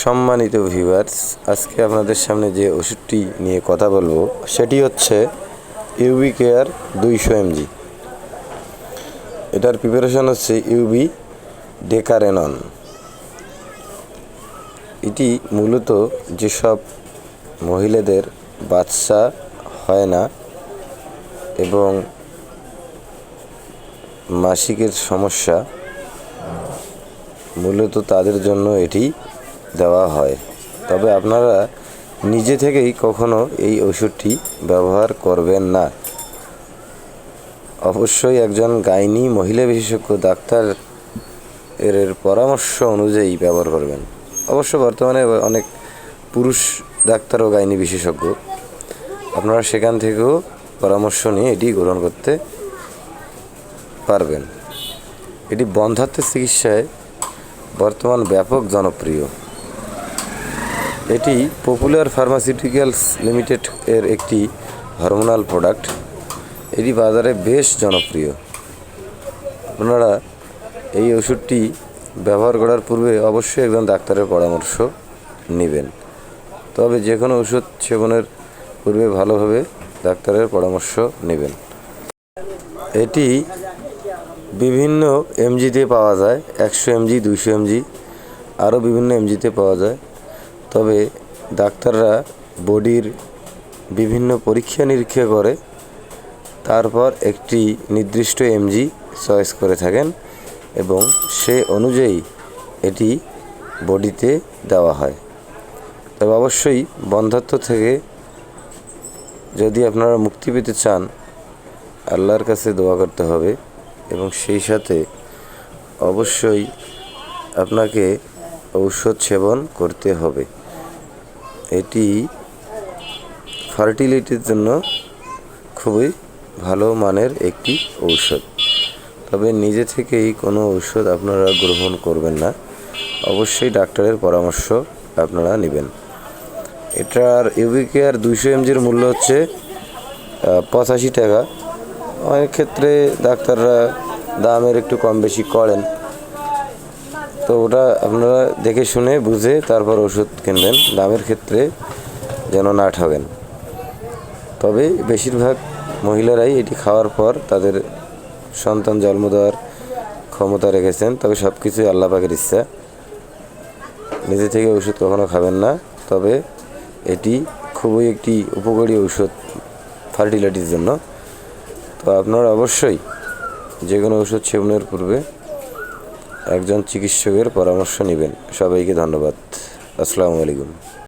সম্মানিত ভিউয়ার্স আজকে আপনাদের সামনে যে ওষুধটি নিয়ে কথা বলব, সেটি হচ্ছে ইউবি কেয়ার দুইশো এমজি। এটার প্রিপারেশন হচ্ছে ইউবি ডেকারেনন এটি মূলত যেসব মহিলাদের বাচ্চা হয় না এবং মাসিকের সমস্যা, মূলত তাদের জন্য এটি দেওয়া হয়। তবে আপনারা নিজে থেকেই কখনো এই ওষুধটি ব্যবহার করবেন না। অবশ্যই একজন গাইনি মহিলা বিশেষজ্ঞ ডাক্তার এর পরামর্শ অনুযায়ী ব্যবহার করবেন। অবশ্য বর্তমানে অনেক পুরুষ ডাক্তার ও গাইনি বিশেষজ্ঞ। আপনারা সেখান থেকেও পরামর্শ নিয়ে এটি গ্রহণ করতে পারবেন। এটি বন্ধাত্মের চিকিৎসায় বর্তমান ব্যাপক জনপ্রিয়। এটি পপুলার ফার্মাসিউটিক্যালস লিমিটেড এর একটি হরমোনাল প্রোডাক্ট এটি বাজারে বেশ জনপ্রিয়। আপনারা এই ওষুধটি ব্যবহার করার পূর্বে অবশ্যই একজন ডাক্তারের পরামর্শ নেবেন। তবে যে কোনো ওষুধ সেবনের পূর্বে ভালোভাবে ডাক্তারের পরামর্শ নেবেন। এটি বিভিন্ন এমজিতে পাওয়া যায়, একশো এমজি দুইশো এমজি আরও বিভিন্ন এমজিতে পাওয়া যায়। তবে ডাক্তাররা বডির বিভিন্ন পরীক্ষা নিরীক্ষা করে, তারপর একটি নির্দিষ্ট এমজি চয়েস করে থাকেন এবং সে অনুযায়ী এটি বডিতে দেওয়া হয়। তবে অবশ্যই বন্ধাত্ব থেকে যদি আপনারা মুক্তি পেতে চান, আল্লাহর কাছে দোয়া করতে হবে এবং সেই সাথে অবশ্যই আপনাকে ঔষধ সেবন করতে হবে। এটি ফার্টিলিটির জন্য খুবই ভালো মানের একটি ঔষধ। তবে নিজে থেকেই কোনো ঔষধ আপনারা গ্রহণ করবেন না। অবশ্যই ডাক্তারের পরামর্শ আপনারা নেবেন। এটার ইউবিকেয়ার দুইশো এমজির মূল্য হচ্ছে পঁচাশি টাকা। অনেক ক্ষেত্রে ডাক্তাররা দামের একটু কম বেশি করেন। তো ওটা আপনারা দেখে শুনে, বুঝে তারপর ওষুধ কিনবেন। দামের ক্ষেত্রে যেন না ঠকেন তবে বেশিরভাগ মহিলারাই এটি খাওয়ার পর তাদের সন্তান জন্ম দেওয়ার ক্ষমতা রেখেছেন, তবে সব কিছুই আল্লাহ পাকের ইচ্ছা। নিজে থেকে ওষুধ কখনো খাবেন না, তবে এটি খুবই একটি উপকারী ঔষধ ফার্টিলিটির জন্য। তো আপনারা অবশ্যই যে কোনো ওষুধ সেবনের পূর্বে একজন চিকিৎসকের পরামর্শ নেবেন। সবাইকে ধন্যবাদ। আসসালামু আলাইকুম।